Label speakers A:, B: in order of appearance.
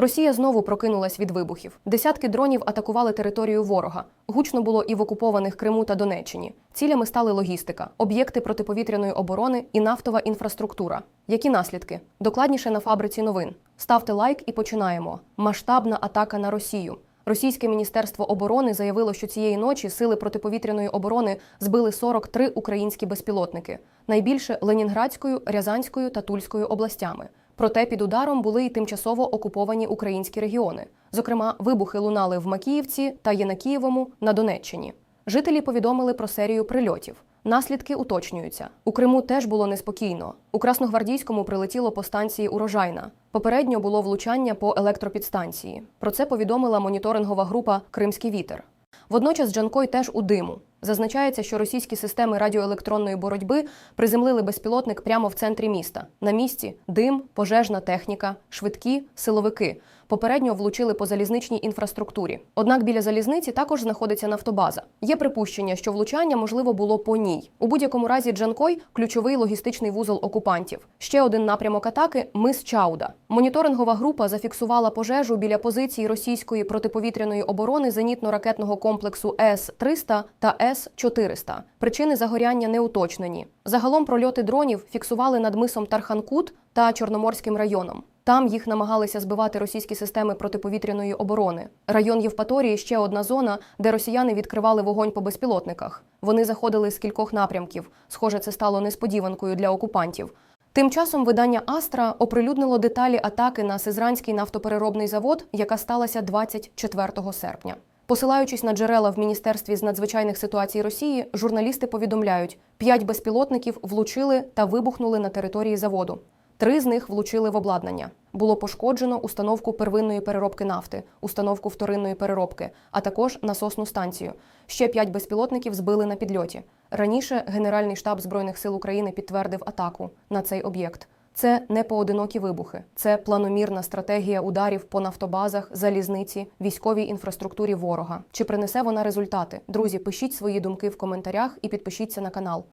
A: Росія знову прокинулась від вибухів. Десятки дронів атакували територію ворога. Гучно було і в окупованих Криму та Донеччині. Цілями стали логістика, об'єкти протиповітряної оборони і нафтова інфраструктура. Які наслідки? Докладніше на фабриці новин. Ставте лайк і починаємо. Масштабна атака на Росію. Російське міністерство оборони заявило, що цієї ночі сили протиповітряної оборони збили 43 українські безпілотники, найбільше Ленінградською, Рязанською та Тульською областями. Проте під ударом були й тимчасово окуповані українські регіони. Зокрема, вибухи лунали в Макіївці та Єнакієвому на Донеччині. Жителі повідомили про серію прильотів. Наслідки уточнюються. У Криму теж було неспокійно. У Красногвардійському прилетіло по станції Урожайна. Попередньо було влучання по електропідстанції. Про це повідомила моніторингова група Кримський вітер. Водночас Джанкой теж у диму. Зазначається, що російські системи радіоелектронної боротьби приземлили безпілотник прямо в центрі міста. На місці дим, пожежна техніка, швидкі, силовики. Попередньо влучили по залізничній інфраструктурі. Однак біля залізниці також знаходиться нафтобаза. Є припущення, що влучання можливо було по ній. У будь-якому разі Джанкой ключовий логістичний вузол окупантів. Ще один напрямок атаки мис Чауда. Моніторингова група зафіксувала пожежу біля позицій російської протиповітряної оборони зенітно-ракетного комплексу С-300 та С-400. Причини загоряння не уточнені. Загалом прольоти дронів фіксували над мисом Тарханкут та Чорноморським районом. Там їх намагалися збивати російські системи протиповітряної оборони. Район Євпаторії ще одна зона, де росіяни відкривали вогонь по безпілотниках. Вони заходили з кількох напрямків. Схоже, це стало несподіванкою для окупантів. Тим часом видання Астра оприлюднило деталі атаки на Сизранський нафтопереробний завод, яка сталася 24 серпня. Посилаючись на джерела в міністерстві з надзвичайних ситуацій Росії, журналісти повідомляють, п'ять безпілотників влучили та вибухнули на території заводу. Три з них влучили в обладнання. Було пошкоджено установку первинної переробки нафти, установку вторинної переробки, а також насосну станцію. Ще п'ять безпілотників збили на підльоті. Раніше Генеральний штаб збройних сил України підтвердив атаку на цей об'єкт. Це не поодинокі вибухи, це планомірна стратегія ударів по нафтобазах, залізниці, військовій інфраструктурі ворога. Чи принесе вона результати? Друзі, пишіть свої думки в коментарях і підпишіться на канал.